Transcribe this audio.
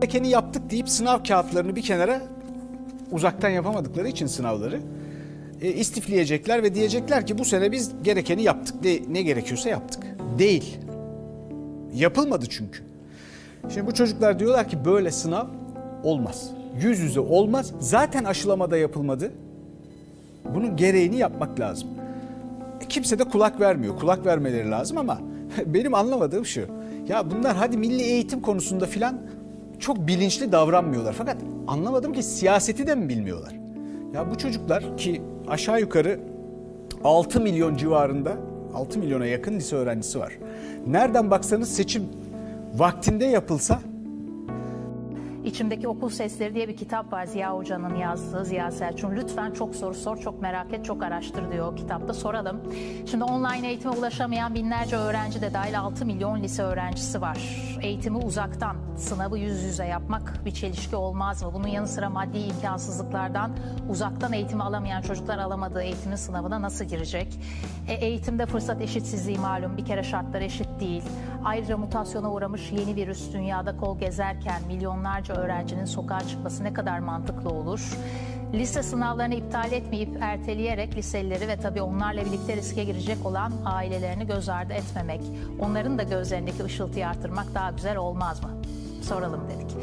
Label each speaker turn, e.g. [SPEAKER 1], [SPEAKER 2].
[SPEAKER 1] gerekeni yaptık deyip sınav kağıtlarını bir kenara uzaktan yapamadıkları için sınavları e, istifleyecekler ve diyecekler ki bu sene biz gerekeni yaptık. Ne, ne gerekiyorsa yaptık. Değil. Yapılmadı çünkü. Şimdi bu çocuklar diyorlar ki böyle sınav olmaz. Yüz yüze olmaz. Zaten aşılamada yapılmadı. Bunun gereğini yapmak lazım. E, Kimse de kulak vermiyor. Kulak vermeleri lazım ama benim anlamadığım şu. Ya bunlar hadi milli eğitim konusunda filan çok bilinçli davranmıyorlar. Fakat anlamadım ki siyaseti de mi bilmiyorlar? Ya bu çocuklar ki aşağı yukarı 6 milyon civarında 6 milyona yakın lise öğrencisi var. Nereden baksanız seçim vaktinde yapılsa
[SPEAKER 2] İçimdeki Okul Sesleri diye bir kitap var Ziya Hoca'nın yazdığı Ziya Selçuk'un. Lütfen çok soru sor, çok merak et, çok araştır diyor o kitapta. Soralım. Şimdi online eğitime ulaşamayan binlerce öğrenci de dahil 6 milyon lise öğrencisi var. Eğitimi uzaktan, sınavı yüz yüze yapmak bir çelişki olmaz mı? Bunun yanı sıra maddi imkansızlıklardan uzaktan eğitimi alamayan çocuklar alamadığı eğitimin sınavına nasıl girecek? E, eğitimde fırsat eşitsizliği malum bir kere şartlar eşit değil. Ayrıca mutasyona uğramış yeni virüs dünyada kol gezerken milyonlarca öğrencinin sokağa çıkması ne kadar mantıklı olur? Lise sınavlarını iptal etmeyip erteleyerek liselileri ve tabii onlarla birlikte riske girecek olan ailelerini göz ardı etmemek, onların da gözlerindeki ışıltıyı artırmak daha güzel olmaz mı? Soralım dedik.